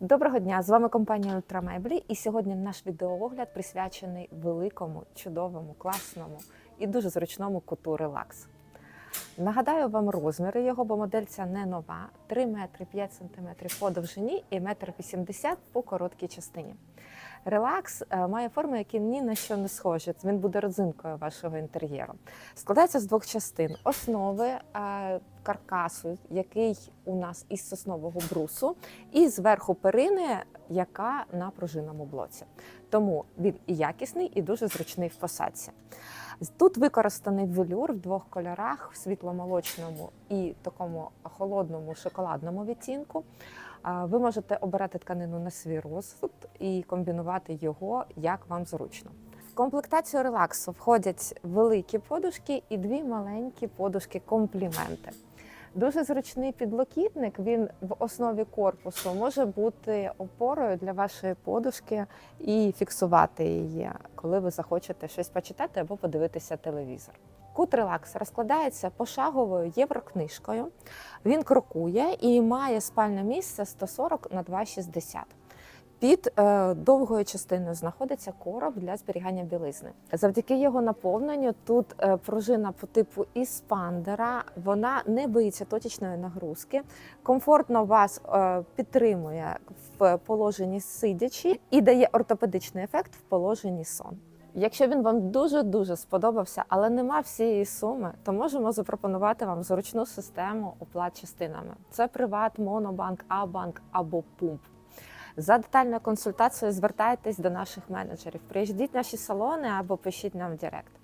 Доброго дня! З вами компанія Ультрамеблі, і сьогодні наш відеоогляд присвячений великому, чудовому, класному і дуже зручному куту релакс. Нагадаю вам розміри його, бо модель ця не нова: 3 метри 5 см по довжині і 1,80 м по короткій частині. Релакс е, має форми, які ні на що не схожі. Він буде родзинкою вашого інтер'єру. Складається з двох частин: основи е, каркасу, який у нас із соснового брусу, і зверху перини, яка на пружинному блоці. Тому він і якісний, і дуже зручний в посадці. Тут використаний велюр в двох кольорах: в світломолочному і такому холодному шоколадному відтінку. Ви можете обирати тканину на свій розсуд і комбінувати його як вам зручно. В комплектацію релаксу входять великі подушки і дві маленькі подушки компліменти. Дуже зручний підлокітник. Він в основі корпусу може бути опорою для вашої подушки і фіксувати її, коли ви захочете щось почитати або подивитися телевізор. Кут релакс розкладається пошаговою єврокнижкою. Він крокує і має спальне місце 140 на 260. Під е, довгою частиною знаходиться короб для зберігання білизни. Завдяки його наповненню тут е, пружина по типу іспандера, вона не боїться точечної нагрузки, комфортно вас е, підтримує в положенні сидячи і дає ортопедичний ефект в положенні сон. Якщо він вам дуже дуже сподобався, але нема всієї суми, то можемо запропонувати вам зручну систему оплат частинами. Це Приват, Монобанк, Абанк або Пумп. За детальною консультацією звертайтесь до наших менеджерів. Приїжджіть в наші салони або пишіть нам в Директ.